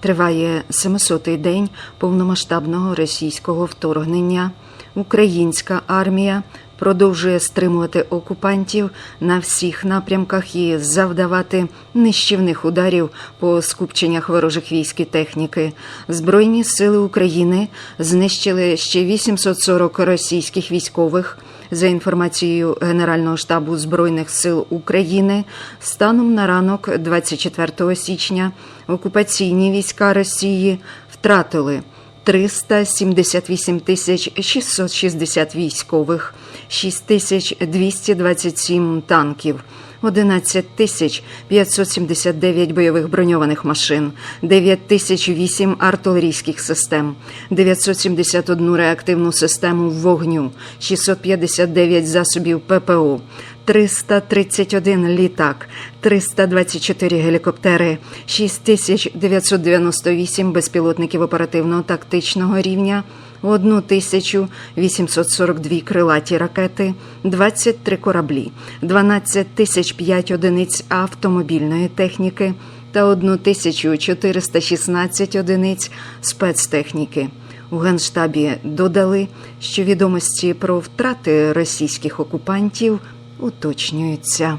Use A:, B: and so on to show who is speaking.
A: Триває 700-й день повномасштабного російського вторгнення. Українська армія продовжує стримувати окупантів на всіх напрямках і завдавати нищівних ударів по скупченнях ворожих військ і техніки. Збройні сили України знищили ще 840 російських військових. За інформацією Генерального штабу Збройних сил України, станом на ранок 24 січня окупаційні війська Росії втратили 378 тисяч 660 військових, 6 тисяч 227 танків, 11 тисяч 579 бойових броньованих машин, 9 тисяч 8 артилерійських систем, 971 реактивну систему вогню, 659 засобів ППО, 331 літак, 324 гелікоптери, 6998 безпілотників оперативного тактичного рівня, 1842 крилаті ракети, 23 кораблі, 12 тисяч 5 одиниць автомобільної техніки та 1416 одиниць спецтехніки. У Генштабі додали, що відомості про втрати російських окупантів уточнюються.